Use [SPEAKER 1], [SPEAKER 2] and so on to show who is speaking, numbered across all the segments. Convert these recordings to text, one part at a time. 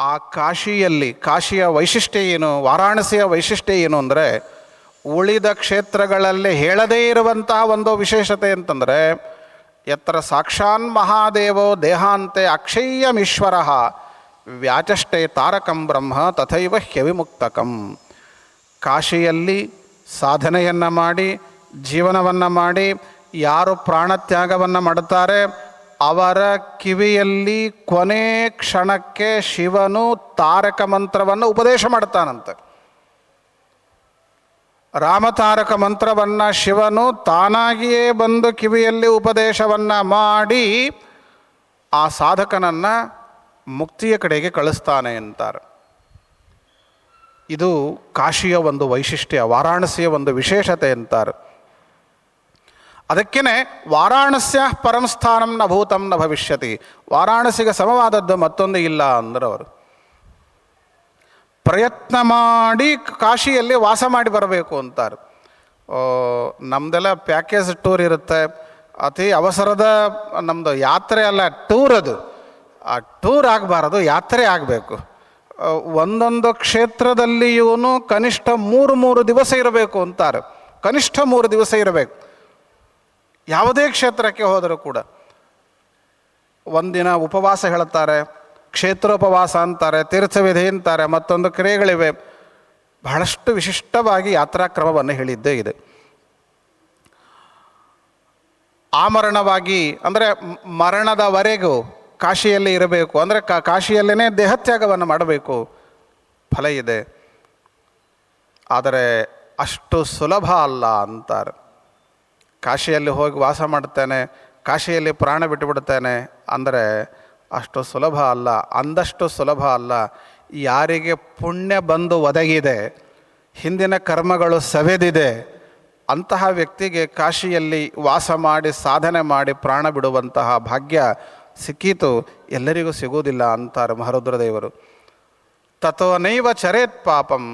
[SPEAKER 1] ಆ ಕಾಶಿಯಲ್ಲಿ, ಕಾಶಿಯ ವೈಶಿಷ್ಟ್ಯ ಏನು, ವಾರಾಣಸಿಯ ವೈಶಿಷ್ಟ್ಯ ಏನು ಅಂದರೆ, ಉಳಿದ ಕ್ಷೇತ್ರಗಳಲ್ಲಿ ಹೇಳದೇ ಇರುವಂತಹ ಒಂದು ವಿಶೇಷತೆ ಅಂತಂದರೆ, ಯತ್ರ ಸಾಕ್ಷಾನ್ ಮಹಾದೇವೋ ದೇಹಾಂತೆ ಅಕ್ಷಯ್ಯಮೀಶ್ವರ ವ್ಯಾಚಷ್ಟೇ ತಾರಕಂ ಬ್ರಹ್ಮ ತಥೈವ ಹ್ಯವಿಮುಕ್ತಕಂ. ಕಾಶಿಯಲ್ಲಿ ಸಾಧನೆಯನ್ನು ಮಾಡಿ, ಜೀವನವನ್ನು ಮಾಡಿ, ಯಾರು ಪ್ರಾಣತ್ಯಾಗವನ್ನು ಮಾಡುತ್ತಾರೆ ಅವರ ಕಿವಿಯಲ್ಲಿ ಕೊನೆ ಕ್ಷಣಕ್ಕೆ ಶಿವನು ತಾರಕ ಮಂತ್ರವನ್ನು ಉಪದೇಶ ಮಾಡ್ತಾನಂತೆ. ರಾಮತಾರಕ ಮಂತ್ರವನ್ನು ಶಿವನು ತಾನಾಗಿಯೇ ಬಂದು ಕಿವಿಯಲ್ಲಿ ಉಪದೇಶವನ್ನು ಮಾಡಿ ಆ ಸಾಧಕನನ್ನು ಮುಕ್ತಿಯ ಕಡೆಗೆ ಕಳಿಸ್ತಾನೆ ಅಂತಾರೆ. ಇದು ಕಾಶಿಯ ಒಂದು ವೈಶಿಷ್ಟ್ಯ, ವಾರಾಣಸಿಯ ಒಂದು ವಿಶೇಷತೆ ಅಂತಾರೆ. ಅದಕ್ಕೇ ವಾರಾಣಸ್ಯ ಪರಂ ಭೂತಂನ ನ ಭವಿಷ್ಯತಿ. ವಾರಾಣಸಿಗೆ ಸಮವಾದದ್ದು ಮತ್ತೊಂದು ಇಲ್ಲ ಅಂದ್ರೆ ಅವರು ಪ್ರಯತ್ನ ಮಾಡಿ ಕಾಶಿಯಲ್ಲಿ ವಾಸ ಮಾಡಿ ಬರಬೇಕು ಅಂತಾರೆ. ನಮ್ಮದೆಲ್ಲ ಪ್ಯಾಕೇಜ್ ಟೂರ್ ಇರುತ್ತೆ. ಅತಿ ಅವಸರದ ನಮ್ಮದು ಯಾತ್ರೆ ಅಲ್ಲ, ಟೂರ್ ಅದು. ಆ ಟೂರ್ ಆಗಬಾರದು, ಯಾತ್ರೆ ಆಗಬೇಕು. ಒಂದೊಂದು ಕ್ಷೇತ್ರದಲ್ಲಿಯೂ ಕನಿಷ್ಠ ಮೂರು ಮೂರು ದಿವಸ ಇರಬೇಕು ಅಂತಾರೆ. ಕನಿಷ್ಠ ಮೂರು ದಿವಸ ಇರಬೇಕು. ಯಾವುದೇ ಕ್ಷೇತ್ರಕ್ಕೆ ಹೋದರೂ ಕೂಡ ಒಂದಿನ ಉಪವಾಸ ಹೇಳುತ್ತಾರೆ ಕ್ಷೇತ್ರೋಪವಾಸ ಅಂತಾರೆ, ತೀರ್ಥವಿಧಿ ಅಂತಾರೆ, ಮತ್ತೊಂದು ಕ್ರಿಯೆಗಳಿವೆ. ಬಹಳಷ್ಟು ವಿಶಿಷ್ಟವಾಗಿ ಯಾತ್ರಾ ಕ್ರಮವನ್ನು ಹೇಳಿದ್ದೇ ಇದೆ. ಆಮರಣವಾಗಿ ಅಂದರೆ ಮರಣದವರೆಗೂ ಕಾಶಿಯಲ್ಲಿ ಇರಬೇಕು, ಅಂದರೆ ಕಾ ಕಾಶಿಯಲ್ಲೇ ದೇಹತ್ಯಾಗವನ್ನು ಮಾಡಬೇಕು ಫಲ ಇದೆ. ಆದರೆ ಅಷ್ಟು ಸುಲಭ ಅಲ್ಲ ಅಂತಾರೆ. ಕಾಶಿಯಲ್ಲಿ ಹೋಗಿ ವಾಸ ಮಾಡುತ್ತೇನೆ, ಕಾಶಿಯಲ್ಲಿ ಪ್ರಾಣ ಬಿಟ್ಟುಬಿಡ್ತೇನೆ ಅಂದರೆ ಅಷ್ಟು ಸುಲಭ ಅಲ್ಲ, ಅಂದಷ್ಟು ಸುಲಭ ಅಲ್ಲ. ಯಾರಿಗೆ ಪುಣ್ಯ ಬಂದು ಒದಗಿದೆ, ಹಿಂದಿನ ಕರ್ಮಗಳು ಸವೆದಿದೆ, ಅಂತಹ ವ್ಯಕ್ತಿಗೆ ಕಾಶಿಯಲ್ಲಿ ವಾಸ ಮಾಡಿ, ಸಾಧನೆ ಮಾಡಿ ಪ್ರಾಣ ಬಿಡುವಂತಹ ಭಾಗ್ಯ ಸಿಕ್ಕೀತು, ಎಲ್ಲರಿಗೂ ಸಿಗುವುದಿಲ್ಲ ಅಂತಾರೆ ಮಹರುದ್ರದೇವರು. ತಥೋನೈವ ಚರೇತ್ ಪಾಪಂ.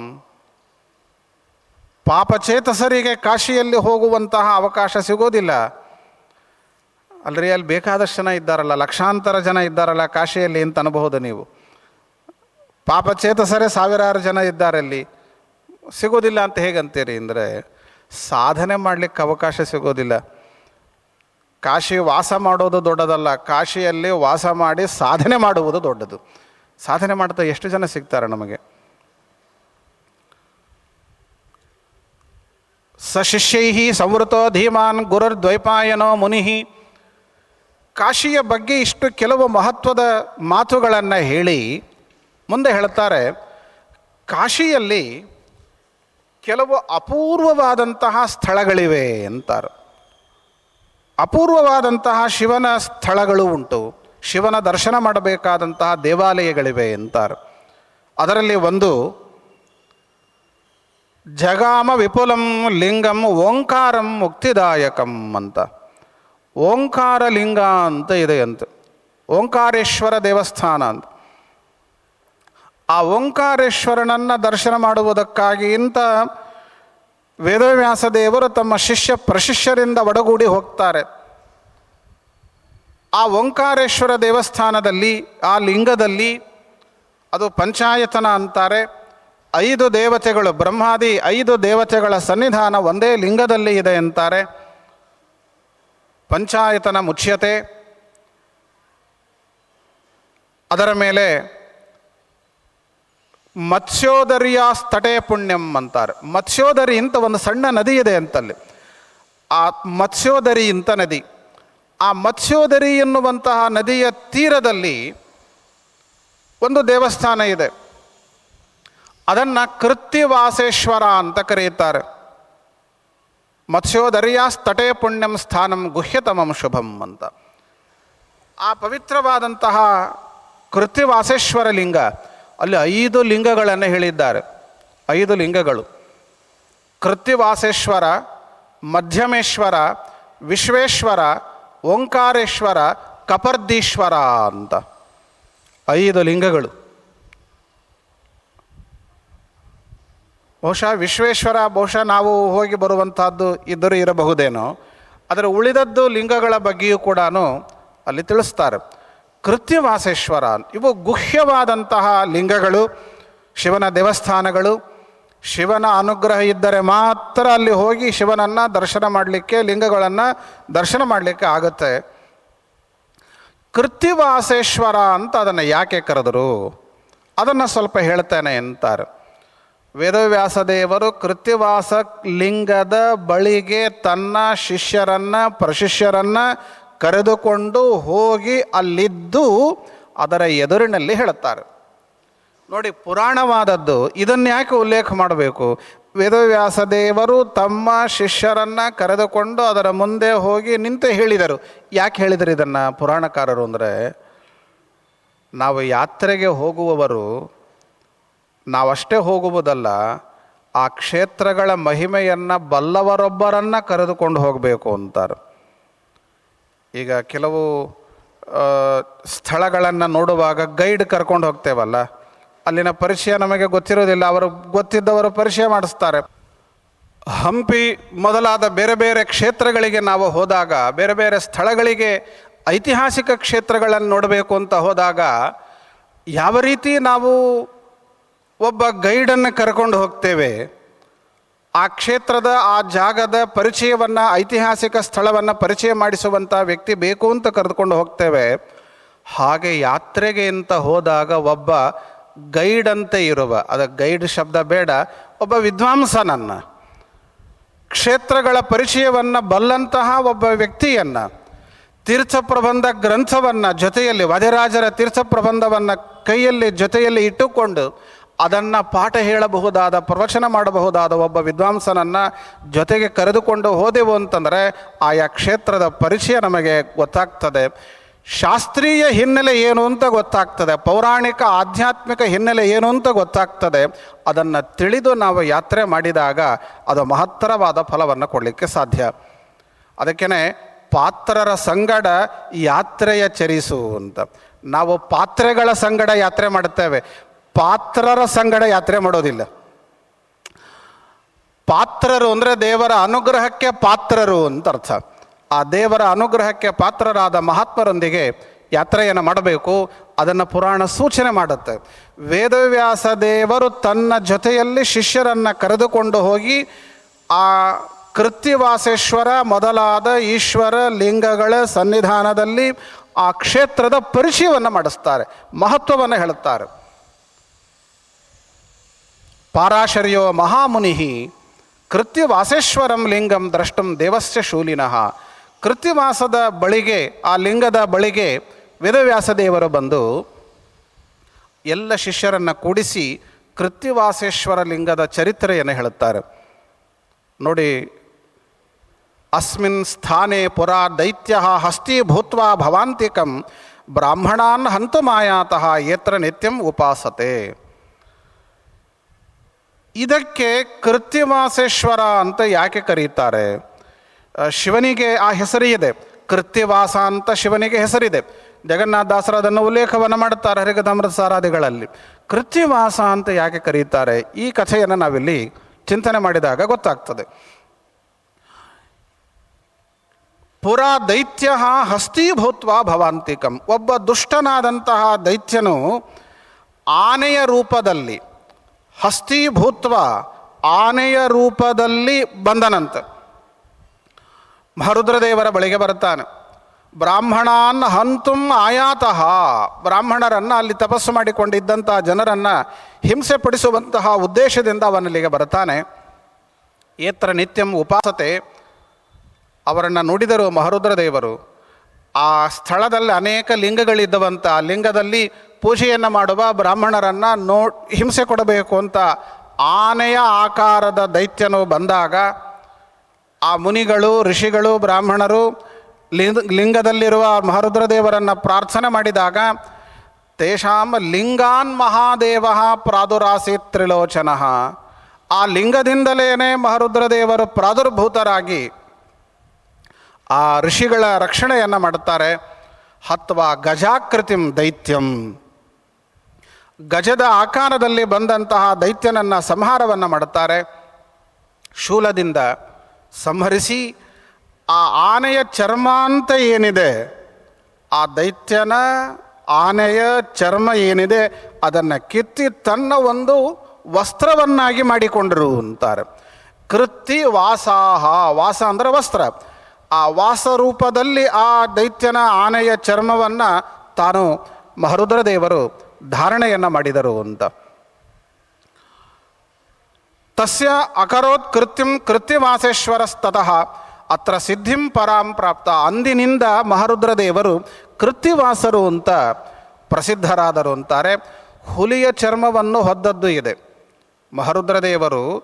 [SPEAKER 1] ಪಾಪಚೇತಸರಿಗೆ ಕಾಶಿಯಲ್ಲಿ ಹೋಗುವಂತಹ ಅವಕಾಶ ಸಿಗೋದಿಲ್ಲ. ಅಲ್ರಿ, ಅಲ್ಲಿ ಬೇಕಾದಷ್ಟು ಜನ ಇದ್ದಾರಲ್ಲ, ಲಕ್ಷಾಂತರ ಜನ ಇದ್ದಾರಲ್ಲ ಕಾಶಿಯಲ್ಲಿ ಅಂತ ಅನ್ಬಹುದು ನೀವು. ಪಾಪಚೇತಸರೇ ಸಾವಿರಾರು ಜನ ಇದ್ದಾರೆ ಅಲ್ಲಿ. ಸಿಗೋದಿಲ್ಲ ಅಂತ ಹೇಗಂತೀರಿ ಅಂದರೆ, ಸಾಧನೆ ಮಾಡಲಿಕ್ಕೆ ಅವಕಾಶ ಸಿಗೋದಿಲ್ಲ. ಕಾಶಿ ವಾಸ ಮಾಡೋದು ದೊಡ್ಡದಲ್ಲ, ಕಾಶಿಯಲ್ಲಿ ವಾಸ ಮಾಡಿ ಸಾಧನೆ ಮಾಡುವುದು ದೊಡ್ಡದು. ಸಾಧನೆ ಮಾಡ್ತಾ ಎಷ್ಟು ಜನ ಸಿಗ್ತಾರೆ ನಮಗೆ? ಸಶಿಷ್ಯೈ ಸಂವೃತೋ ಧೀಮಾನ್ ಗುರುರ್ದ್ವೈಪಾಯನೋ ಮುನಿ ಕಾಶಿಯ ಬಗ್ಗೆ ಇಷ್ಟು ಕೆಲವು ಮಹತ್ವದ ಮಾತುಗಳನ್ನು ಹೇಳಿ ಮುಂದೆ ಹೇಳ್ತಾರೆ ಕಾಶಿಯಲ್ಲಿ ಕೆಲವು ಅಪೂರ್ವವಾದಂತಹ ಸ್ಥಳಗಳಿವೆ ಅಂತಾರೆ. ಅಪೂರ್ವವಾದಂತಹ ಶಿವನ ಸ್ಥಳಗಳು ಉಂಟು. ಶಿವನ ದರ್ಶನ ಮಾಡಬೇಕಾದಂತಹ ದೇವಾಲಯಗಳಿವೆ ಅಂತಾರೆ. ಅದರಲ್ಲಿ ಒಂದು ಜಗಾಮ ವಿಪುಲಂ ಲಿಂಗಂ ಓಂಕಾರಂ ಮುಕ್ತಿದಾಯಕಂ ಅಂತ. ಓಂಕಾರ ಲಿಂಗ ಅಂತ ಇದೆ ಅಂತ. ಓಂಕಾರೇಶ್ವರ ದೇವಸ್ಥಾನ ಅಂತ. ಆ ಓಂಕಾರೇಶ್ವರನನ್ನು ದರ್ಶನ ಮಾಡುವುದಕ್ಕಾಗಿ ಇಂಥ ವೇದವ್ಯಾಸ ದೇವರು ತಮ್ಮ ಶಿಷ್ಯ ಪ್ರಶಿಷ್ಯರಿಂದ ಒಡಗೂಡಿ ಹೋಗ್ತಾರೆ. ಆ ಓಂಕಾರೇಶ್ವರ ದೇವಸ್ಥಾನದಲ್ಲಿ, ಆ ಲಿಂಗದಲ್ಲಿ ಅದು ಪಂಚಾಯತನ ಅಂತಾರೆ. ಐದು ದೇವತೆಗಳು, ಬ್ರಹ್ಮಾದಿ ಐದು ದೇವತೆಗಳ ಸನ್ನಿಧಾನ ಒಂದೇ ಲಿಂಗದಲ್ಲಿ ಇದೆ ಅಂತಾರೆ. ಪಂಚಾಯತನ ಮುಚ್ಯತೆ. ಅದರ ಮೇಲೆ ಮತ್ಸ್ಯೋದರಿಯ ಸ್ಥಟೆ ಪುಣ್ಯಂ ಅಂತಾರೆ. ಮತ್ಸ್ಯೋದರಿ ಅಂತ ಒಂದು ಸಣ್ಣ ನದಿ ಇದೆ ಅಂತಲ್ಲಿ. ಆ ಮತ್ಸ್ಯೋದರಿ ಅಂತ ನದಿ. ಆ ಮತ್ಸ್ಯೋದರಿ ಎನ್ನುವಂತಹ ನದಿಯ ತೀರದಲ್ಲಿ ಒಂದು ದೇವಸ್ಥಾನ ಇದೆ. ಅದನ್ನು ಕೃತ್ಯವಾಸೇಶ್ವರ ಅಂತ ಕರೆಯುತ್ತಾರೆ. ಮತ್ಸ್ಯೋದರ್ಯಾಸ್ತಟೇ ಸ್ತಟೆ ಪುಣ್ಯಂ ಸ್ಥಾನಂ ಗುಹ್ಯತಮಂ ಶುಭಂ ಅಂತ. ಆ ಪವಿತ್ರವಾದಂತಹ ಕೃತ್ಯವಾಸೇಶ್ವರ ಲಿಂಗ, ಅಲ್ಲಿ ಐದು ಲಿಂಗಗಳನ್ನು ಹೇಳಿದ್ದಾರೆ. ಐದು ಲಿಂಗಗಳು. ಕೃತ್ಯವಾಸೇಶ್ವರ ಮಧ್ಯಮೇಶ್ವರ, ವಿಶ್ವೇಶ್ವರ, ಓಂಕಾರೇಶ್ವರ, ಕಪರ್ದೀಶ್ವರ ಅಂತ. ಐದು ಲಿಂಗಗಳು. ಬಹುಶಃ ವಿಶ್ವೇಶ್ವರ, ಬಹುಶಃ ನಾವು ಹೋಗಿ ಬರುವಂತಹದ್ದು ಇದ್ದರೂ ಇರಬಹುದೇನೋ. ಅದರ ಉಳಿದದ್ದು ಲಿಂಗಗಳ ಬಗ್ಗೆಯೂ ಕೂಡ ಅಲ್ಲಿ ತಿಳಿಸ್ತಾರೆ. ಕೃತ್ಯವಾಸೇಶ್ವರ, ಇವು ಗುಹ್ಯವಾದಂತಹ ಲಿಂಗಗಳು, ಶಿವನ ದೇವಸ್ಥಾನಗಳು. ಶಿವನ ಅನುಗ್ರಹ ಇದ್ದರೆ ಮಾತ್ರ ಅಲ್ಲಿ ಹೋಗಿ ಶಿವನನ್ನು ದರ್ಶನ ಮಾಡಲಿಕ್ಕೆ, ಲಿಂಗಗಳನ್ನು ದರ್ಶನ ಮಾಡಲಿಕ್ಕೆ ಆಗುತ್ತೆ. ಕೃತಿವಾಸೇಶ್ವರ ಅಂತ ಅದನ್ನು ಯಾಕೆ ಕರೆದರು? ಅದನ್ನು ಸ್ವಲ್ಪ ಹೇಳ್ತೇನೆ ಅಂತಾರೆ ವೇದವ್ಯಾಸ ದೇವರು ಕೃತ್ಯವಾಸ ಲಿಂಗದ ಬಳಿಗೆ ತನ್ನ ಶಿಷ್ಯರನ್ನ, ಪ್ರಶಿಷ್ಯರನ್ನ ಕರೆದುಕೊಂಡು ಹೋಗಿ ಅಲ್ಲಿದ್ದು ಅದರ ಎದುರಿನಲ್ಲಿ ಹೇಳುತ್ತಾರೆ. ನೋಡಿ, ಪುರಾಣವಾದದ್ದು ಇದನ್ನು ಯಾಕೆ ಉಲ್ಲೇಖ ಮಾಡಬೇಕು? ವೇದವ್ಯಾಸ ದೇವರು ತಮ್ಮ ಶಿಷ್ಯರನ್ನ ಕರೆದುಕೊಂಡು ಅದರ ಮುಂದೆ ಹೋಗಿ ನಿಂತು ಹೇಳಿದರು. ಯಾಕೆ ಹೇಳಿದರು ಇದನ್ನು ಪುರಾಣಕಾರರು ಅಂದರೆ? ನಾವು ಯಾತ್ರೆಗೆ ಹೋಗುವವರು ನಾವಷ್ಟೇ ಹೋಗುವುದಲ್ಲ, ಆ ಕ್ಷೇತ್ರಗಳ ಮಹಿಮೆಯನ್ನು ಬಲ್ಲವರೊಬ್ಬರನ್ನು ಕರೆದುಕೊಂಡು ಹೋಗಬೇಕು ಅಂತಾರೆ. ಈಗ ಕೆಲವು ಸ್ಥಳಗಳನ್ನು ನೋಡುವಾಗ ಗೈಡ್ ಕರ್ಕೊಂಡು ಹೋಗ್ತೇವಲ್ಲ, ಅಲ್ಲಿನ ಪರಿಚಯ ನಮಗೆ ಗೊತ್ತಿರೋದಿಲ್ಲ, ಅವರು ಗೊತ್ತಿದ್ದವರು ಪರಿಚಯ ಮಾಡಿಸ್ತಾರೆ. ಹಂಪಿ ಮೊದಲಾದ ಬೇರೆ ಬೇರೆ ಕ್ಷೇತ್ರಗಳಿಗೆ ನಾವು ಹೋದಾಗ, ಬೇರೆ ಬೇರೆ ಸ್ಥಳಗಳಿಗೆ ಐತಿಹಾಸಿಕ ಕ್ಷೇತ್ರಗಳನ್ನು ನೋಡಬೇಕು ಅಂತ ಹೋದಾಗ, ಯಾವ ರೀತಿ ನಾವು ಒಬ್ಬ ಗೈಡನ್ನು ಕರ್ಕೊಂಡು ಹೋಗ್ತೇವೆ. ಆ ಕ್ಷೇತ್ರದ, ಆ ಜಾಗದ ಪರಿಚಯವನ್ನು, ಐತಿಹಾಸಿಕ ಸ್ಥಳವನ್ನು ಪರಿಚಯ ಮಾಡಿಸುವಂಥ ವ್ಯಕ್ತಿ ಬೇಕು ಅಂತ ಕರೆದುಕೊಂಡು ಹೋಗ್ತೇವೆ. ಹಾಗೆ ಯಾತ್ರೆಗೆ ಅಂತ ಹೋದಾಗ ಒಬ್ಬ ಗೈಡ್ ಅಂತ ಇರುವ, ಅದ ಗೈಡ್ ಶಬ್ದ ಬೇಡ, ಒಬ್ಬ ವಿದ್ವಾಂಸನನ್ನು, ಕ್ಷೇತ್ರಗಳ ಪರಿಚಯವನ್ನು ಬಲ್ಲಂತಹ ಒಬ್ಬ ವ್ಯಕ್ತಿಯನ್ನು ತೀರ್ಥ ಪ್ರಬಂಧ ಗ್ರಂಥವನ್ನು ಜೊತೆಯಲ್ಲಿ, ವಧೆರಾಜರ ತೀರ್ಥ ಪ್ರಬಂಧವನ್ನು ಕೈಯಲ್ಲಿ ಜೊತೆಯಲ್ಲಿ ಇಟ್ಟುಕೊಂಡು ಅದನ್ನು ಪಾಠ ಹೇಳಬಹುದಾದ, ಪ್ರವಚನ ಮಾಡಬಹುದಾದ ಒಬ್ಬ ವಿದ್ವಾಂಸನನ್ನು ಜೊತೆಗೆ ಕರೆದುಕೊಂಡು ಹೋದೆವು ಅಂತಂದರೆ ಆಯಾ ಕ್ಷೇತ್ರದ ಪರಿಚಯ ನಮಗೆ ಗೊತ್ತಾಗ್ತದೆ. ಶಾಸ್ತ್ರೀಯ ಹಿನ್ನೆಲೆ ಏನು ಅಂತ ಗೊತ್ತಾಗ್ತದೆ, ಪೌರಾಣಿಕ ಆಧ್ಯಾತ್ಮಿಕ ಹಿನ್ನೆಲೆ ಏನು ಅಂತ ಗೊತ್ತಾಗ್ತದೆ, ಅದನ್ನು ತಿಳಿದು ನಾವು ಯಾತ್ರೆ ಮಾಡಿದಾಗ ಅದು ಮಹತ್ತರವಾದ ಫಲವನ್ನು ಕೊಡಲಿಕ್ಕೆ ಸಾಧ್ಯ. ಅದಕ್ಕೇ ಪಾತ್ರರ ಸಂಗಡ ಯಾತ್ರೆಯ ಚರಿಸು ಅಂತ. ನಾವು ಪಾತ್ರೆಗಳ ಸಂಗಡ ಯಾತ್ರೆ ಮಾಡುತ್ತೇವೆ. ಪಾತ್ರರ ಸಂಗಡ ಯಾತ್ರೆ ಮಾಡೋದಿಲ್ಲ. ಪಾತ್ರರು ಅಂದರೆ ದೇವರ ಅನುಗ್ರಹಕ್ಕೆ ಪಾತ್ರರು ಅಂತ ಅರ್ಥ. ಆ ದೇವರ ಅನುಗ್ರಹಕ್ಕೆ ಪಾತ್ರರಾದ ಮಹಾತ್ಮರೊಂದಿಗೆ ಯಾತ್ರೆಯನ್ನು ಮಾಡಬೇಕು, ಅದನ್ನು ಪುರಾಣ ಸೂಚನೆ ಮಾಡುತ್ತೆ. ವೇದವ್ಯಾಸ ದೇವರು ತನ್ನ ಜೊತೆಯಲ್ಲಿ ಶಿಷ್ಯರನ್ನು ಕರೆದುಕೊಂಡು ಹೋಗಿ, ಆ ಕೃತ್ಯವಾಸೇಶ್ವರ ಮೊದಲಾದ ಈಶ್ವರ ಲಿಂಗಗಳ ಸನ್ನಿಧಾನದಲ್ಲಿ ಆ ಕ್ಷೇತ್ರದ ಪರಿಚಯವನ್ನು ಮಾಡಿಸ್ತಾರೆ, ಮಹತ್ವವನ್ನು ಹೇಳುತ್ತಾರೆ. ಪಾರಾಶರ್ಯೋ ಮಹಾಮುನಿ ಕೃತ್ಯವಾಸೇಶ್ವರಂ ಲಿಂಗಂ ದ್ರಷ್ಟಂ ದೇವಸ್ಯ ಶೂಲಿನಃ. ಕೃತ್ಯವಾಸದ ಬಳಿಗೆ, ಆ ಲಿಂಗದ ಬಳಿಗೆ ವೇದವ್ಯಾಸದೇವರು ಬಂದು ಎಲ್ಲ ಶಿಷ್ಯರನ್ನು ಕೂಡಿಸಿ ಕೃತ್ಯವಾಸೇಶ್ವರ ಲಿಂಗದ ಚರಿತ್ರೆಯನ್ನು ಹೇಳುತ್ತಾರೆ. ನೋಡಿ, ಅಸ್ಮಿನ್ ಸ್ಥಾನೆ ಪುರಾ ದೈತ್ಯ ಹಸ್ತೀಭೂತ್ವ ಭವಾಂತಿಕಂ ಬ್ರಾಹ್ಮಣಾನ್ ಹಂತುಮಾಯಾತಃ ಏತ್ರ ನಿತ್ಯಂ ಉಪಾಸತೆ. ಇದಕ್ಕೆ ಕೃತ್ಯವಾಸೇಶ್ವರ ಅಂತ ಯಾಕೆ ಕರೀತಾರೆ? ಶಿವನಿಗೆ ಆ ಹೆಸರಿದೆ. ಕೃತ್ಯವಾಸ ಅಂತ ಶಿವನಿಗೆ ಹೆಸರಿದೆ. ಜಗನ್ನಾಥದಾಸರು ಅದನ್ನು ಉಲ್ಲೇಖವನ್ನು ಮಾಡುತ್ತಾರೆ ಹರಿಗದಾಮೃತ ಸಾರಾದಿಗಳಲ್ಲಿ ಕೃತ್ಯವಾಸ ಅಂತ ಯಾಕೆ ಕರೀತಾರೆ? ಈ ಕಥೆಯನ್ನು ನಾವಿಲ್ಲಿ ಚಿಂತನೆ ಮಾಡಿದಾಗ ಗೊತ್ತಾಗ್ತದೆ. ಪುರಾ ದೈತ್ಯ ಹಸ್ತೀಭೂತ್ವ ಭವಾಂತಿಕಂ. ಒಬ್ಬ ದುಷ್ಟನಾದಂತಹ ದೈತ್ಯನು ಆನೆಯ ರೂಪದಲ್ಲಿ ಹಸ್ತೀಭೂತ್ವ ಆನೆಯ ರೂಪದಲ್ಲಿ ಬಂದನಂತೆ. ಮಹರುದ್ರದೇವರ ಬಳಿಗೆ ಬರುತ್ತಾನೆ. ಬ್ರಾಹ್ಮಣಾನ್ ಹಂತುಂ ಆಯಾತಃ. ಬ್ರಾಹ್ಮಣರನ್ನು ಅಲ್ಲಿ ತಪಸ್ಸು ಮಾಡಿಕೊಂಡಿದ್ದಂಥ ಜನರನ್ನು ಹಿಂಸೆ ಪಡಿಸುವಂತಹ ಉದ್ದೇಶದಿಂದ ಅವನಲ್ಲಿಗೆ ಬರುತ್ತಾನೆ. ಏತ್ರ ನಿತ್ಯಂ ಉಪಾಸತೆ. ಅವರನ್ನು ನುಡಿದರು ಮಹರುದ್ರ ದೇವರು ಆ ಸ್ಥಳದಲ್ಲಿ ಅನೇಕ ಲಿಂಗಗಳಿದ್ದವಂಥ ಆ ಲಿಂಗದಲ್ಲಿ ಪೂಜೆಯನ್ನು ಮಾಡುವ ಬ್ರಾಹ್ಮಣರನ್ನು ನೋ ಹಿಂಸೆ ಕೊಡಬೇಕು ಅಂತ ಆನೆಯ ಆಕಾರದ ದೈತ್ಯನು ಬಂದಾಗ ಆ ಮುನಿಗಳು, ಋಷಿಗಳು, ಬ್ರಾಹ್ಮಣರು ಲಿಂಗ, ಲಿಂಗದಲ್ಲಿರುವ ಮಹರುದ್ರದೇವರನ್ನು ಪ್ರಾರ್ಥನೆ ಮಾಡಿದಾಗ, ತೇಷಾಂ ಲಿಂಗಾನ್ ಮಹಾದೇವ ಪ್ರಾದುರಾಸಿ ತ್ರಿಲೋಚನ. ಆ ಲಿಂಗದಿಂದಲೇ ಮಹರುದ್ರದೇವರು ಪ್ರಾದುರ್ಭೂತರಾಗಿ ಆ ಋಷಿಗಳ ರಕ್ಷಣೆಯನ್ನು ಮಾಡುತ್ತಾರೆ. ಹತ್ವ ಗಜಾಕೃತಿಂ ದೈತ್ಯಂ. ಗಜದ ಆಕಾರದಲ್ಲಿ ಬಂದಂತಹ ದೈತ್ಯನನ್ನು ಸಂಹಾರವನ್ನು ಮಾಡುತ್ತಾರೆ. ಶೂಲದಿಂದ ಸಂಹರಿಸಿ ಆ ಆನೆಯ ಚರ್ಮ ಅಂತ ಏನಿದೆ, ಆ ದೈತ್ಯನ ಆನೆಯ ಚರ್ಮ ಏನಿದೆ, ಅದನ್ನು ಕಿತ್ತಿ ತನ್ನ ಒಂದು ವಸ್ತ್ರವನ್ನಾಗಿ ಮಾಡಿಕೊಂಡರು ಅಂತಾರೆ. ಕೃತಿ ವಾಸಾಹ, ವಾಸ ಅಂದರೆ ವಸ್ತ್ರ. ಆ ವಾಸ ರೂಪದಲ್ಲಿ ಆ ದೈತ್ಯನ ಆನೆಯ ಚರ್ಮವನ್ನು ತಾನು ಮಹರುದ್ರ ದೇವರು ಧಾರಣೆಯನ್ನು ಮಾಡಿದರು ಅಂತ. ತಸ್ಯ ಅಕರೋತ್ ಕೃತ್ಯಂ ಕೃತ್ಯವಾಸೇಶ್ವರಸ್ತಃ ಅತ್ರ ಸಿದ್ಧಿಂ ಪರಾಂ ಪ್ರಾಪ್ತ. ಅಂದಿನಿಂದ ಮಹರುದ್ರದೇವರು ಕೃತ್ಯವಾಸರು ಅಂತ ಪ್ರಸಿದ್ಧರಾದರು ಅಂತಾರೆ. ಹುಲಿಯ ಚರ್ಮವನ್ನು ಹೊದ್ದದ್ದು ಇದೆ. ಮಹರುದ್ರದೇವರು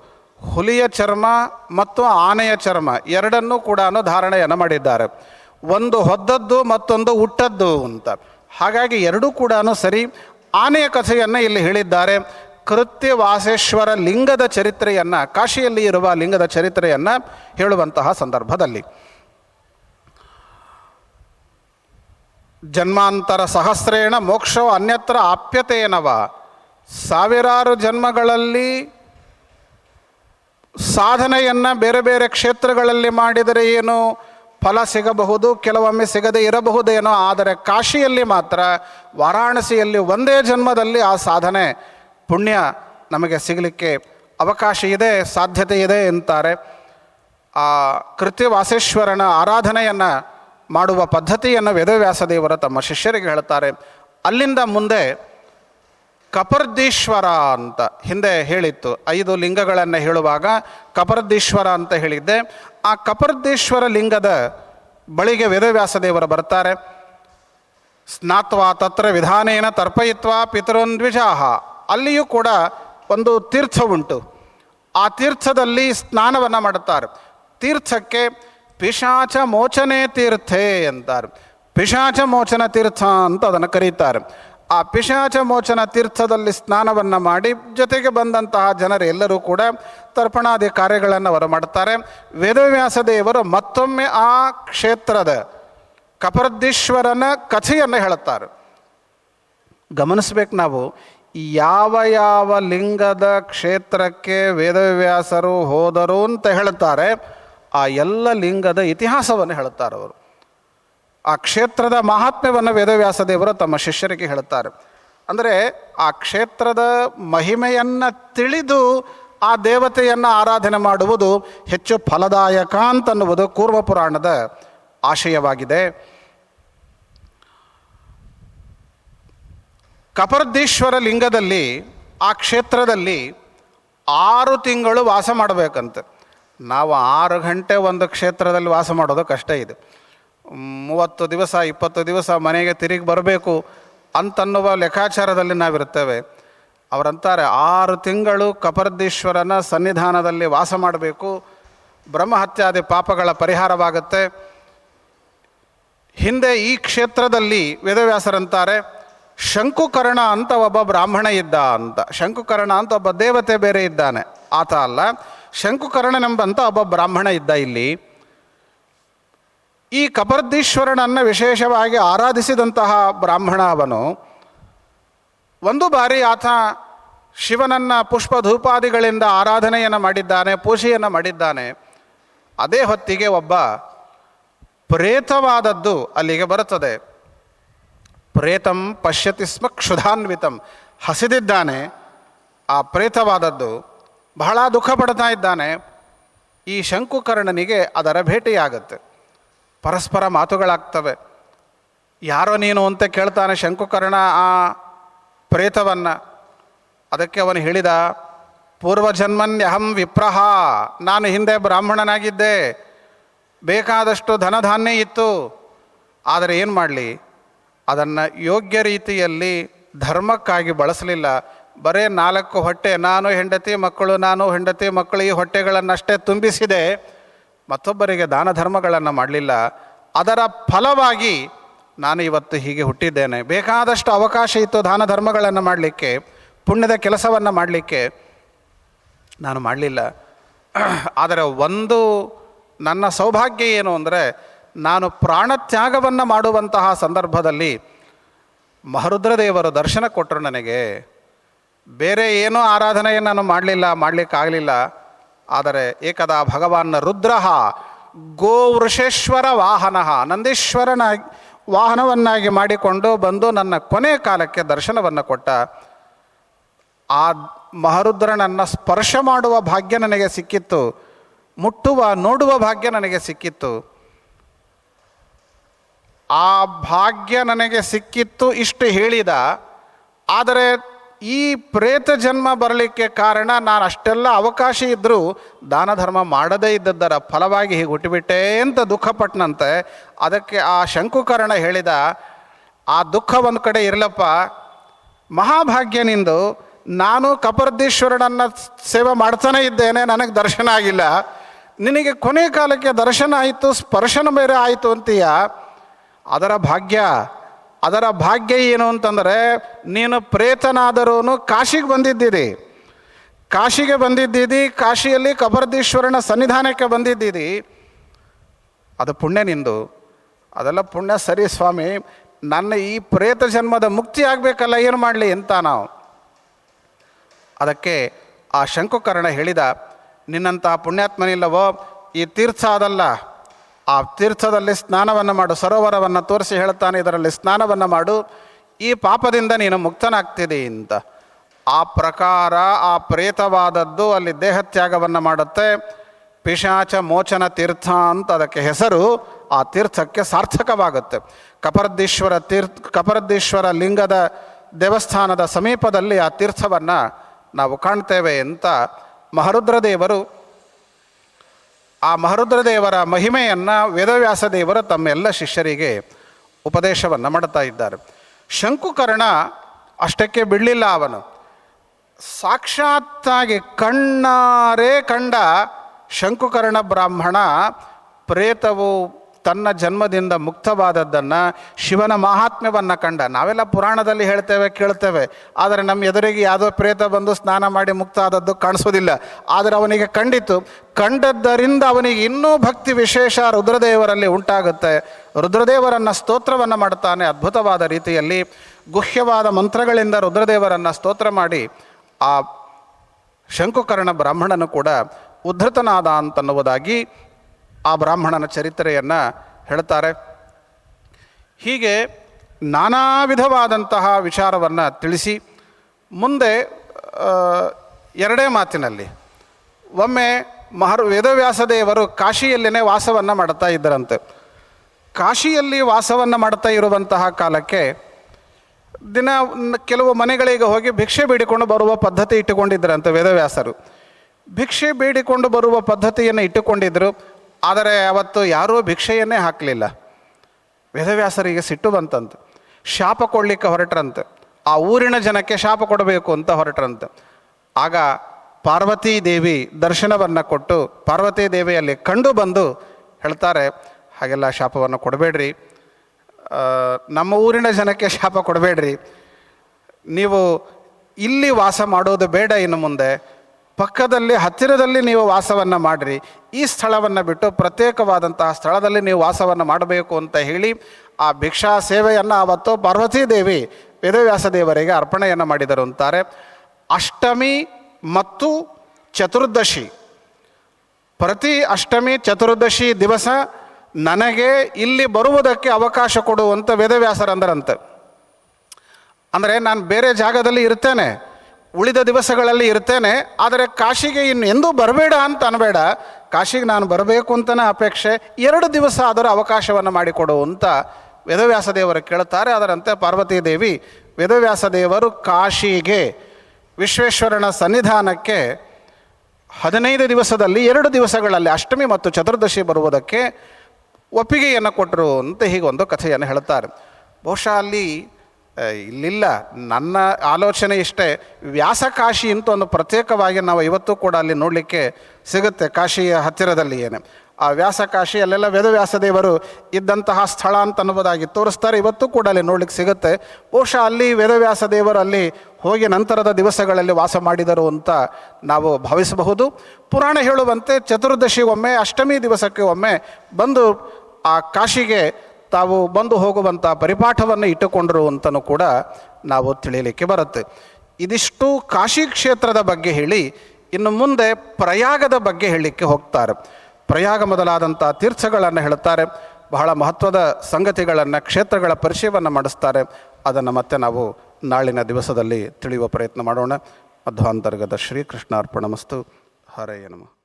[SPEAKER 1] ಹುಲಿಯ ಚರ್ಮ ಮತ್ತು ಆನೆಯ ಚರ್ಮ ಎರಡನ್ನೂ ಕೂಡ ಧಾರಣೆಯನ್ನು ಮಾಡಿದ್ದಾರೆ. ಒಂದು ಹೊದ್ದದ್ದು ಮತ್ತೊಂದು ಹುಟ್ಟದ್ದು ಅಂತ. ಹಾಗಾಗಿ ಎರಡೂ ಕೂಡ ಸರಿ. ಆನೆಯ ಕಥೆಯನ್ನು ಇಲ್ಲಿ ಹೇಳಿದ್ದಾರೆ. ಕೃತ್ಯ ವಾಸೇಶ್ವರ ಲಿಂಗದ ಚರಿತ್ರೆಯನ್ನು, ಕಾಶಿಯಲ್ಲಿ ಇರುವ ಲಿಂಗದ ಚರಿತ್ರೆಯನ್ನು ಹೇಳುವಂತಹ ಸಂದರ್ಭದಲ್ಲಿ. ಜನ್ಮಾಂತರ ಸಹಸ್ರೇಣ ಮೋಕ್ಷವು ಅನ್ಯತ್ರ ಆಪ್ಯತೆಯೇನವ. ಸಾವಿರಾರು ಜನ್ಮಗಳಲ್ಲಿ ಸಾಧನೆಯನ್ನು ಬೇರೆ ಬೇರೆ ಕ್ಷೇತ್ರಗಳಲ್ಲಿ ಮಾಡಿದರೆ ಏನು? ಫಲ ಸಿಗಬಹುದು, ಕೆಲವೊಮ್ಮೆ ಸಿಗದೆ ಇರಬಹುದೇನೋ ಆದರೆ ಕಾಶಿಯಲ್ಲಿ ಮಾತ್ರ, ವಾರಾಣಸಿಯಲ್ಲಿ ಒಂದೇ ಜನ್ಮದಲ್ಲಿ ಆ ಸಾಧನೆ, ಪುಣ್ಯ ನಮಗೆ ಸಿಗಲಿಕ್ಕೆ ಅವಕಾಶ ಇದೆ, ಸಾಧ್ಯತೆ ಇದೆ ಎಂತಾರೆ ಆ ಕೃತ್ಯವಾಸೇಶ್ವರನ ಆರಾಧನೆಯನ್ನು ಮಾಡುವ ಪದ್ಧತಿಯನ್ನು ವೇದವ್ಯಾಸದೇವರು ತಮ್ಮ ಶಿಷ್ಯರಿಗೆ ಹೇಳ್ತಾರೆ. ಅಲ್ಲಿಂದ ಮುಂದೆ ಕಪರ್ದೀಶ್ವರ ಅಂತ ಹಿಂದೆ ಹೇಳಿತ್ತು. ಐದು ಲಿಂಗಗಳನ್ನು ಹೇಳುವಾಗ ಕಪರ್ದೀಶ್ವರ ಅಂತ ಹೇಳಿದ್ದೆ. ಆ ಕಪರ್ದೀಶ್ವರ ಲಿಂಗದ ಬಳಿಗೆ ವೇದವ್ಯಾಸ ದೇವರು ಬರ್ತಾರೆ. ಸ್ನಾತ್ವಾ ತತ್ರ ವಿಧಾನೇನ ತರ್ಪಯಿತ್ವ ಪಿತೃನ್ವಿಜಾಹ. ಅಲ್ಲಿಯೂ ಕೂಡ ಒಂದು ತೀರ್ಥ ಉಂಟು. ಆ ತೀರ್ಥದಲ್ಲಿ ಸ್ನಾನವನ್ನು ಮಾಡುತ್ತಾರೆ. ತೀರ್ಥಕ್ಕೆ ಪಿಶಾಚ ಮೋಚನೆ ತೀರ್ಥೆ ಅಂತಾರೆ. ಪಿಶಾಚ ಮೋಚನ ತೀರ್ಥ ಅಂತ ಅದನ್ನು ಕರೀತಾರೆ. ಆ ಪಿಶಾಚ ಮೋಚನ ತೀರ್ಥದಲ್ಲಿ ಸ್ನಾನವನ್ನು ಮಾಡಿ ಜೊತೆಗೆ ಬಂದಂತಹ ಜನರು ಎಲ್ಲರೂ ಕೂಡ ತರ್ಪಣಾದಿ ಕಾರ್ಯಗಳನ್ನು ಅವರು ಮಾಡ್ತಾರೆ. ವೇದವ್ಯಾಸ ದೇವರು ಮತ್ತೊಮ್ಮೆ ಆ ಕ್ಷೇತ್ರದ ಕಪರ್ದೀಶ್ವರನ ಕಥೆಯನ್ನು ಹೇಳುತ್ತಾರೆ. ಗಮನಿಸ್ಬೇಕು ನಾವು, ಯಾವ ಯಾವ ಲಿಂಗದ ಕ್ಷೇತ್ರಕ್ಕೆ ವೇದವ್ಯಾಸರು ಹೋದರು ಅಂತ ಹೇಳುತ್ತಾರೆ, ಆ ಎಲ್ಲ ಲಿಂಗದ ಇತಿಹಾಸವನ್ನು ಹೇಳುತ್ತಾರೆ ಅವರು. ಆ ಕ್ಷೇತ್ರದ ಮಹಾತ್ಮ್ಯವನ್ನು ವೇದವ್ಯಾಸ ದೇವರು ತಮ್ಮ ಶಿಷ್ಯರಿಗೆ ಹೇಳುತ್ತಾರೆ. ಅಂದರೆ ಆ ಕ್ಷೇತ್ರದ ಮಹಿಮೆಯನ್ನು ತಿಳಿದು ಆ ದೇವತೆಯನ್ನು ಆರಾಧನೆ ಮಾಡುವುದು ಹೆಚ್ಚು ಫಲದಾಯಕ ಅಂತನ್ನುವುದು ಪೂರ್ವ ಪುರಾಣದ ಆಶಯವಾಗಿದೆ. ಕಪರ್ದೀಶ್ವರ ಲಿಂಗದಲ್ಲಿ ಆ ಕ್ಷೇತ್ರದಲ್ಲಿ ಆರು ತಿಂಗಳು ವಾಸ ಮಾಡಬೇಕಂತೆ. ನಾವು ಆರು ಗಂಟೆ ಒಂದು ಕ್ಷೇತ್ರದಲ್ಲಿ ವಾಸ ಮಾಡೋದು ಕಷ್ಟ ಇದೆ. ಮೂವತ್ತು ದಿವಸ, ಇಪ್ಪತ್ತು ದಿವಸ ಮನೆಗೆ ತಿರುಗಿ ಬರಬೇಕು ಅಂತನ್ನುವ ಲೆಕ್ಕಾಚಾರದಲ್ಲಿ ನಾವಿರ್ತೇವೆ ಅವರಂತಾರೆ, ಆರು ತಿಂಗಳು ಕಪರ್ದೀಶ್ವರನ ಸನ್ನಿಧಾನದಲ್ಲಿ ವಾಸ ಮಾಡಬೇಕು. ಬ್ರಹ್ಮಹತ್ಯಾದಿ ಪಾಪಗಳ ಪರಿಹಾರವಾಗುತ್ತೆ. ಹಿಂದೆ ಈ ಕ್ಷೇತ್ರದಲ್ಲಿ ವೇದವ್ಯಾಸರಂತಾರೆ, ಶಂಕುಕರ್ಣ ಅಂತ ಒಬ್ಬ ಬ್ರಾಹ್ಮಣ ಇದ್ದ ಅಂತ. ಶಂಕುಕರ್ಣ ಅಂತ ಒಬ್ಬ ದೇವತೆ ಬೇರೆ ಇದ್ದಾನೆ. ಆತ ಅಲ್ಲ, ಶಂಕುಕರ್ಣನೆಂಬಂತ ಒಬ್ಬ ಬ್ರಾಹ್ಮಣ ಇದ್ದ ಇಲ್ಲಿ. ಈ ಕಪರ್ದೀಶ್ವರನನ್ನು ವಿಶೇಷವಾಗಿ ಆರಾಧಿಸಿದಂತಹ ಬ್ರಾಹ್ಮಣ ಅವನು ಒಂದು ಬಾರಿ ಆತ ಶಿವನನ್ನು ಪುಷ್ಪ ಧೂಪಾದಿಗಳಿಂದ ಆರಾಧನೆಯನ್ನು ಮಾಡಿದ್ದಾನೆ, ಪೂಜೆಯನ್ನು ಮಾಡಿದ್ದಾನೆ. ಅದೇ ಹೊತ್ತಿಗೆ ಒಬ್ಬ ಪ್ರೇತವಾದದ್ದು ಅಲ್ಲಿಗೆ ಬರುತ್ತದೆ. ಪ್ರೇತಂ ಪಶ್ಯತಿ ಸ್ಮ ಕ್ಷುಧಾನ್ವಿತಂ. ಹಸಿದಿದ್ದಾನೆ ಆ ಪ್ರೇತವಾದದ್ದು. ಬಹಳ ದುಃಖ ಪಡ್ತಾ ಇದ್ದಾನೆ. ಈ ಶಂಕುಕರ್ಣನಿಗೆ ಅದರ ಭೇಟಿಯಾಗುತ್ತೆ. ಪರಸ್ಪರ ಮಾತುಗಳಾಗ್ತವೆ. ಯಾರೋ ನೀನು ಅಂತ ಕೇಳ್ತಾನೆ ಶಂಕುಕರ್ಣ ಆ ಪ್ರೇತವನ್ನು. ಅದಕ್ಕೆ ಅವನು ಹೇಳಿದ, ಪೂರ್ವಜನ್ಮನ್ಯಹಂ ವಿಪ್ರಹ. ನಾನು ಹಿಂದೆ ಬ್ರಾಹ್ಮಣನಾಗಿದ್ದೆ. ಬೇಕಾದಷ್ಟು ಧನಧಾನ್ಯ ಇತ್ತು. ಆದರೆ ಏನು ಮಾಡಲಿ? ಅದನ್ನು ಯೋಗ್ಯ ರೀತಿಯಲ್ಲಿ ಧರ್ಮಕ್ಕಾಗಿ ಬಳಸಲಿಲ್ಲ. ಬರೇ ನಾಲ್ಕು ಹೊಟ್ಟೆ ನಾನು ಹೆಂಡತಿ ಮಕ್ಕಳು ನಾನು ಹೆಂಡತಿ ಮಕ್ಕಳು ಈ ಹೊಟ್ಟೆಗಳನ್ನಷ್ಟೇ ತುಂಬಿಸಿದೆ. ಮತ್ತೊಬ್ಬರಿಗೆ ದಾನ ಧರ್ಮಗಳನ್ನು ಮಾಡಲಿಲ್ಲ, ಅದರ ಫಲವಾಗಿ ನಾನು ಇವತ್ತು ಹೀಗೆ ಹುಟ್ಟಿದ್ದೇನೆ. ಬೇಕಾದಷ್ಟು ಅವಕಾಶ ಇತ್ತು ದಾನ ಧರ್ಮಗಳನ್ನು ಮಾಡಲಿಕ್ಕೆ, ಪುಣ್ಯದ ಕೆಲಸವನ್ನು ಮಾಡಲಿಕ್ಕೆ. ನಾನು ಮಾಡಲಿಲ್ಲ. ಆದರೆ ಒಂದು ನನ್ನ ಸೌಭಾಗ್ಯ ಏನು ಅಂದರೆ, ನಾನು ಪ್ರಾಣತ್ಯಾಗವನ್ನು ಮಾಡುವಂತಹ ಸಂದರ್ಭದಲ್ಲಿ ಮಹರುದ್ರದೇವರು ದರ್ಶನ ಕೊಟ್ಟರು ನನಗೆ. ಬೇರೆ ಏನೂ ಆರಾಧನೆಯನ್ನು ನಾನು ಮಾಡಲಿಲ್ಲ, ಮಾಡಲಿಕ್ಕಾಗಲಿಲ್ಲ. ಆದರೆ ಏಕದಾ ಭಗವಾನ್ ರುದ್ರ ಗೋವೃಷೇಶ್ವರ ವಾಹನ ನಂದೀಶ್ವರನ ವಾಹನವನ್ನಾಗಿ ಮಾಡಿಕೊಂಡು ಬಂದು ನನ್ನ ಕೊನೆ ಕಾಲಕ್ಕೆ ದರ್ಶನವನ್ನು ಕೊಟ್ಟ. ಆ ಮಹರುದ್ರನನ್ನು ಸ್ಪರ್ಶ ಮಾಡುವ ಭಾಗ್ಯ ನನಗೆ ಸಿಕ್ಕಿತ್ತು. ಮುಟ್ಟುವ, ನೋಡುವ ಭಾಗ್ಯ ನನಗೆ ಸಿಕ್ಕಿತ್ತು. ಆ ಭಾಗ್ಯ ನನಗೆ ಸಿಕ್ಕಿತ್ತು ಇಷ್ಟು ಹೇಳಿದ. ಆದರೆ ಈ ಪ್ರೇತ ಜನ್ಮ ಬರಲಿಕ್ಕೆ ಕಾರಣ ನಾನು ಅಷ್ಟೆಲ್ಲ ಅವಕಾಶ ಇದ್ದರೂ ದಾನ ಧರ್ಮ ಮಾಡದೇ ಇದ್ದದ್ದರ ಫಲವಾಗಿ ಹೀಗೆ ಹುಟ್ಟಿಬಿಟ್ಟೆ ಅಂತ ದುಃಖಪಟ್ಟನಂತೆ ಅದಕ್ಕೆ ಆ ಶಂಕುಕರ್ಣ ಹೇಳಿದ, ಆ ದುಃಖ ಒಂದು ಕಡೆ ಇರಲಪ್ಪ. ಮಹಾಭಾಗ್ಯ ನಿಂದು. ನಾನು ಕಪರ್ದೀಶ್ವರನನ್ನು ಸೇವೆ ಮಾಡ್ತಾನೆ ಇದ್ದೇನೆ, ನನಗೆ ದರ್ಶನ ಆಗಿಲ್ಲ. ನಿನಗೆ ಕೊನೆ ಕಾಲಕ್ಕೆ ದರ್ಶನ ಆಯಿತು, ಸ್ಪರ್ಶನ ಬೇರೆ ಆಯಿತು ಅಂತೀಯ? ಅದರ ಭಾಗ್ಯ. ಅದರ ಭಾಗ್ಯ ಏನು ಅಂತಂದರೆ, ನೀನು ಪ್ರೇತನಾದರೂ ಕಾಶಿಗೆ ಬಂದಿದ್ದೀರಿ. ಕಾಶಿಗೆ ಬಂದಿದ್ದೀರಿ, ಕಾಶಿಯಲ್ಲಿ ಕಬರ್ದೀಶ್ವರನ ಸನ್ನಿಧಾನಕ್ಕೆ ಬಂದಿದ್ದೀರಿ. ಅದು ಪುಣ್ಯ ನಿಂದು. ಅದೆಲ್ಲ ಪುಣ್ಯ ಸರಿ ಸ್ವಾಮಿ. ನನ್ನ ಈ ಪ್ರೇತ ಜನ್ಮದ ಮುಕ್ತಿ ಆಗಬೇಕಲ್ಲ, ಏನು ಮಾಡಲಿ ಅಂತ ನಾವು. ಅದಕ್ಕೆ ಆ ಶಂಕುಕರ್ಣ ಹೇಳಿದ ನಿನ್ನಂಥ ಪುಣ್ಯಾತ್ಮನಿಲ್ಲವೋ, ಈ ತೀರ್ಥ ಅದಲ್ಲ ಆ ತೀರ್ಥದಲ್ಲಿ ಸ್ನಾನವನ್ನು ಮಾಡು. ಸರೋವರವನ್ನು ತೋರಿಸಿ ಹೇಳ್ತಾನೆ, ಇದರಲ್ಲಿ ಸ್ನಾನವನ್ನು ಮಾಡು. ಈ ಪಾಪದಿಂದ ನೀನು ಮುಕ್ತನಾಗ್ತಿದೆ ಅಂತ. ಆ ಪ್ರಕಾರ, ಆ ಪ್ರೇತವಾದದ್ದು ಅಲ್ಲಿ ದೇಹತ್ಯಾಗವನ್ನು ಮಾಡುತ್ತೆ. ಪಿಶಾಚ ಮೋಚನ ತೀರ್ಥ ಅಂತ ಅದಕ್ಕೆ ಹೆಸರು. ಆ ತೀರ್ಥಕ್ಕೆ ಸಾರ್ಥಕವಾಗುತ್ತೆ. ಕಪರದೀಶ್ವರ ತೀರ್ಥ ಕಪರದೀಶ್ವರ ಲಿಂಗದ ದೇವಸ್ಥಾನದ ಸಮೀಪದಲ್ಲಿ ಆ ತೀರ್ಥವನ್ನು ನಾವು ಕಾಣ್ತೇವೆ ಅಂತ ಮಹರುದ್ರ ದೇವರು ಆ ಮಹರುದ್ರದೇವರ ಮಹಿಮೆಯನ್ನು ವೇದವ್ಯಾಸ ದೇವರು ತಮ್ಮೆಲ್ಲ ಶಿಷ್ಯರಿಗೆ ಉಪದೇಶವನ್ನು ಮಾಡ್ತಾ ಇದ್ದಾರೆ. ಶಂಕುಕರ್ಣ ಅಷ್ಟಕ್ಕೆ ಬಿಡಲಿಲ್ಲ ಅವನು. ಸಾಕ್ಷಾತ್ತಾಗಿ ಕಣ್ಣಾರೇ ಕಂಡ ಶಂಕುಕರ್ಣ ಬ್ರಾಹ್ಮಣ ಪ್ರೇತವು ತನ್ನ ಜನ್ಮದಿಂದ ಮುಕ್ತವಾದದ್ದನ್ನು ಶಿವನ ಮಹಾತ್ಮ್ಯವನ್ನು ಕಂಡ. ನಾವೆಲ್ಲ ಪುರಾಣದಲ್ಲಿ ಹೇಳ್ತೇವೆ, ಕೇಳ್ತೇವೆ. ಆದರೆ ನಮ್ಮ ಎದುರಿಗೆ ಯಾವುದೋ ಪ್ರೇತ ಬಂದು ಸ್ನಾನ ಮಾಡಿ ಮುಕ್ತ ಆದದ್ದು ಕಾಣಿಸೋದಿಲ್ಲ. ಆದರೆ ಅವನಿಗೆ ಕಂಡಿತು. ಕಂಡದ್ದರಿಂದ ಅವನಿಗೆ ಇನ್ನೂ ಭಕ್ತಿ ವಿಶೇಷ ರುದ್ರದೇವರಲ್ಲಿ ಉಂಟಾಗುತ್ತೆ. ರುದ್ರದೇವರನ್ನು ಸ್ತೋತ್ರವನ್ನು ಮಾಡ್ತಾನೆ ಅದ್ಭುತವಾದ ರೀತಿಯಲ್ಲಿ. ಗುಹ್ಯವಾದ ಮಂತ್ರಗಳಿಂದ ರುದ್ರದೇವರನ್ನು ಸ್ತೋತ್ರ ಮಾಡಿ. ಆ ಶಂಕುಕರ್ಣ ಬ್ರಾಹ್ಮಣನು ಕೂಡ ಉದ್ಧತನಾದ ಅಂತನ್ನುವುದಾಗಿ ಆ ಬ್ರಾಹ್ಮಣನ ಚರಿತ್ರೆಯನ್ನು ಹೇಳ್ತಾರೆ. ಹೀಗೆ ನಾನಾ ವಿಧವಾದಂತಹ ವಿಚಾರವನ್ನು ತಿಳಿಸಿ, ಮುಂದೆ ಎರಡೇ ಮಾತಿನಲ್ಲಿ. ಒಮ್ಮೆ ಮಹರ್ ವೇದವ್ಯಾಸ ದೇವರು ಕಾಶಿಯಲ್ಲಿನೇ ವಾಸವನ್ನು ಮಾಡ್ತಾ ಇದ್ದರಂತೆ. ಕಾಶಿಯಲ್ಲಿ ವಾಸವನ್ನು ಮಾಡ್ತಾ ಇರುವಂತಹ ಕಾಲಕ್ಕೆ ದಿನ ಕೆಲವು ಮನೆಗಳಿಗೆ ಹೋಗಿ ಭಿಕ್ಷೆ ಬೇಡಿಕೊಂಡು ಬರುವ ಪದ್ಧತಿ ಇಟ್ಟುಕೊಂಡಿದ್ದರಂತೆ ವೇದವ್ಯಾಸರು. ಭಿಕ್ಷೆ ಬೇಡಿಕೊಂಡು ಬರುವ ಪದ್ಧತಿಯನ್ನು ಇಟ್ಟುಕೊಂಡಿದ್ದರು ಆದರೆ ಅವತ್ತು ಯಾರೂ ಭಿಕ್ಷೆಯನ್ನೇ ಹಾಕಲಿಲ್ಲ. ವೇದವ್ಯಾಸರಿಗೆ ಸಿಟ್ಟು ಬಂತಂತೆ. ಶಾಪ ಕೊಡಲಿಕ್ಕೆ ಹೊರಟ್ರಂತೆ. ಆ ಊರಿನ ಜನಕ್ಕೆ ಶಾಪ ಕೊಡಬೇಕು ಅಂತ ಹೊರಟ್ರಂತೆ. ಆಗ ಪಾರ್ವತೀ ದೇವಿ ದರ್ಶನವನ್ನು ಕೊಟ್ಟು ಪಾರ್ವತೀ ದೇವಿಯಲ್ಲಿ ಕಂಡು ಬಂದು ಹೇಳ್ತಾರೆ, ಹಾಗೆಲ್ಲ ಶಾಪವನ್ನು ಕೊಡಬೇಡ್ರಿ. ನಮ್ಮ ಊರಿನ ಜನಕ್ಕೆ ಶಾಪ ಕೊಡಬೇಡ್ರಿ. ನೀವು ಇಲ್ಲಿ ವಾಸ ಮಾಡೋದು ಬೇಡ ಇನ್ನು ಮುಂದೆ. ಪಕ್ಕದಲ್ಲಿ ಹತ್ತಿರದಲ್ಲಿ ನೀವು ವಾಸವನ್ನು ಮಾಡಿರಿ. ಈ ಸ್ಥಳವನ್ನು ಬಿಟ್ಟು ಪ್ರತ್ಯೇಕವಾದಂತಹ ಸ್ಥಳದಲ್ಲಿ ನೀವು ವಾಸವನ್ನು ಮಾಡಬೇಕು ಅಂತ ಹೇಳಿ ಆ ಭಿಕ್ಷಾ ಸೇವೆಯನ್ನು ಅವತ್ತು ಪಾರ್ವತೀ ದೇವಿ ವೇದವ್ಯಾಸ ದೇವರಿಗೆ ಅರ್ಪಣೆಯನ್ನು ಮಾಡಿದರು ಅಂತಾರೆ. ಅಷ್ಟಮಿ ಮತ್ತು ಚತುರ್ದಶಿ. ಪ್ರತಿ ಅಷ್ಟಮಿ ಚತುರ್ದಶಿ ದಿವಸ ನನಗೆ ಇಲ್ಲಿ ಬರುವುದಕ್ಕೆ ಅವಕಾಶ ಕೊಡುವಂಥ ವೇದವ್ಯಾಸರಂದರಂತೆ. ಅಂದರೆ ನಾನು ಬೇರೆ ಜಾಗದಲ್ಲಿ ಇರ್ತೇನೆ. ಉಳಿದ ದಿವಸಗಳಲ್ಲಿ ಇರ್ತೇನೆ, ಆದರೆ ಕಾಶಿಗೆ ಇನ್ನು ಎಂದೂ ಬರಬೇಡ ಅಂತ ಅನ್ಬೇಡ. ಕಾಶಿಗೆ ನಾನು ಬರಬೇಕು ಅಂತಲೇ ಅಪೇಕ್ಷೆ, ಎರಡು ದಿವಸ ಆದರೂ ಅವಕಾಶವನ್ನು ಮಾಡಿಕೊಡು ಅಂತ ವೇದವ್ಯಾಸ ದೇವರು ಕೇಳುತ್ತಾರೆ. ಅದರಂತೆ ಪಾರ್ವತೀ ದೇವಿ ವೇದವ್ಯಾಸ ದೇವರು ಕಾಶಿಗೆ ವಿಶ್ವೇಶ್ವರನ ಸನ್ನಿಧಾನಕ್ಕೆ ಹದಿನೈದು ದಿವಸದಲ್ಲಿ ಎರಡು ದಿವಸಗಳಲ್ಲಿ ಅಷ್ಟಮಿ ಮತ್ತು ಚತುರ್ದಶಿ ಬರುವುದಕ್ಕೆ ಒಪ್ಪಿಗೆಯನ್ನು ಕೊಟ್ಟರು ಅಂತ ಹೀಗೊಂದು ಕಥೆಯನ್ನು ಹೇಳ್ತಾರೆ ಬಹುಶಃ ಅಲ್ಲಿ ಇಲ್ಲಿಲ್ಲ. ನನ್ನ ಆಲೋಚನೆ ಇಷ್ಟೇ. ವ್ಯಾಸ ಕಾಶಿ ಅಂತ ಒಂದು ಪ್ರತ್ಯೇಕವಾಗಿ ನಾವು ಇವತ್ತು ಕೂಡ ಅಲ್ಲಿ ನೋಡಲಿಕ್ಕೆ ಸಿಗುತ್ತೆ. ಕಾಶಿಯ ಹತ್ತಿರದಲ್ಲಿ ಏನೇ. ಆ ವ್ಯಾಸ ಕಾಶಿ, ಅಲ್ಲೆಲ್ಲ ವೇದವ್ಯಾಸ ದೇವರು ಇದ್ದಂತಹ ಸ್ಥಳ ಅಂತ ಅನ್ನುವುದಾಗಿ ತೋರಿಸ್ತಾರೆ. ಇವತ್ತು ಕೂಡ ಅಲ್ಲಿ ನೋಡ್ಲಿಕ್ಕೆ ಸಿಗುತ್ತೆ. ಬಹುಶಃ ಅಲ್ಲಿ ವೇದವ್ಯಾಸ ದೇವರು ಅಲ್ಲಿ ಹೋಗಿ ನಂತರದ ದಿವಸಗಳಲ್ಲಿ ವಾಸ ಮಾಡಿದರು ಅಂತ ನಾವು ಭಾವಿಸಬಹುದು. ಪುರಾಣ ಹೇಳುವಂತೆ ಚತುರ್ದಶಿ ಒಮ್ಮೆ, ಅಷ್ಟಮಿ ದಿವಸಕ್ಕೆ ಒಮ್ಮೆ ಬಂದು ಆ ಕಾಶಿಗೆ ತಾವು ಬಂದು ಹೋಗುವಂಥ ಪರಿಪಾಠವನ್ನು ಇಟ್ಟುಕೊಂಡರು ಅಂತಲೂ ಕೂಡ ನಾವು ತಿಳಿಯಲಿಕ್ಕೆ ಬರುತ್ತೆ. ಇದಿಷ್ಟು ಕಾಶಿ ಕ್ಷೇತ್ರದ ಬಗ್ಗೆ ಹೇಳಿ, ಇನ್ನು ಮುಂದೆ ಪ್ರಯಾಗದ ಬಗ್ಗೆ ಹೇಳಲಿಕ್ಕೆ ಹೋಗ್ತಾರೆ. ಪ್ರಯಾಗ ಮೊದಲಾದಂಥ ತೀರ್ಥಗಳನ್ನು ಹೇಳ್ತಾರೆ, ಬಹಳ ಮಹತ್ವದ ಸಂಗತಿಗಳನ್ನು, ಕ್ಷೇತ್ರಗಳ ಪರಿಚಯವನ್ನು ಮಾಡಿಸ್ತಾರೆ. ಅದನ್ನು ಮತ್ತೆ ನಾವು ನಾಳಿನ ದಿವಸದಲ್ಲಿ ತಿಳಿಯುವ ಪ್ರಯತ್ನ ಮಾಡೋಣ. ಮಧ್ವಾಂತರ್ಗತ ಶ್ರೀಕೃಷ್ಣಾರ್ಪಣಮಸ್ತು ಹರೆಯ ನಮಃ.